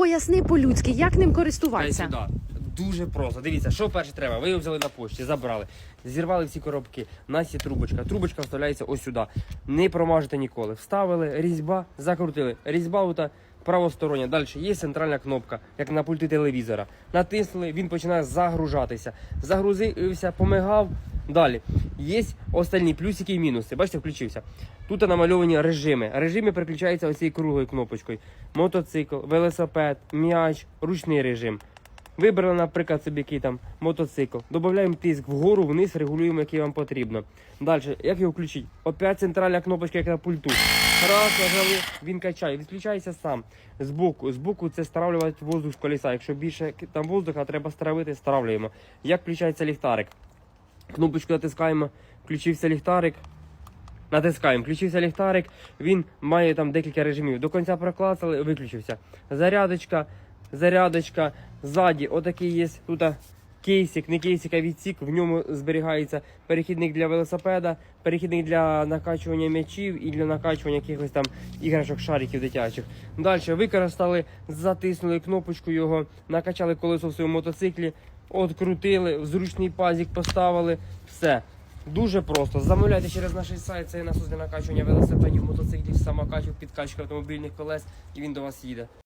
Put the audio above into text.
поясни по-людськи, як ним користуватися. Дуже просто. Дивіться, що перше треба. Ви його взяли на пошті, забрали, зірвали всі коробки. У нас є трубочка. Трубочка вставляється ось сюди. Не промажете ніколи. Вставили, різьба, закрутили. Різьба ута правостороння. Далі є центральна кнопка, як на пульті телевізора. Натиснули, він починає загружатися. Загрузився, помигав. Далі. Є остальні плюсики і мінуси. Бачите, включився. Тут намальовані режими. Режими переключаються ось цією круглою кнопочкою. Мотоцикл, велосипед, м'яч, ручний режим. Вибрали, наприклад, собі який там мотоцикл. Додаємо тиск вгору, вниз, регулюємо, який вам потрібно. Далі, як його включити? Опять центральна кнопочка, як на пульту. Раз, нажали, він качає, відключається сам. Збоку, збоку це стравлювати воздух з колеса. Якщо більше там воздуха, треба стравити, стравлюємо. Як включається ліхтарик? Кнопочку натискаємо, включився ліхтарик. Натискаємо, включився ліхтарик, він має там декілька режимів. До кінця проклацали, виключився. Зарядочка, зарядочка, ззаді, отакий є тут кейсик, не кейсик, а відсік. В ньому зберігається перехідник для велосипеда, перехідник для накачування м'ячів і для накачування якихось там іграшок, шариків дитячих. Далі використали, затиснули кнопочку його, накачали колесо в своєму мотоциклі, открутили, в зручний пазик поставили, все. Дуже просто. Замовляйте через наш сайт, це насос для накачування велосипедів, мотоциклів, самокачів, підкачка автомобільних колес, і він до вас їде.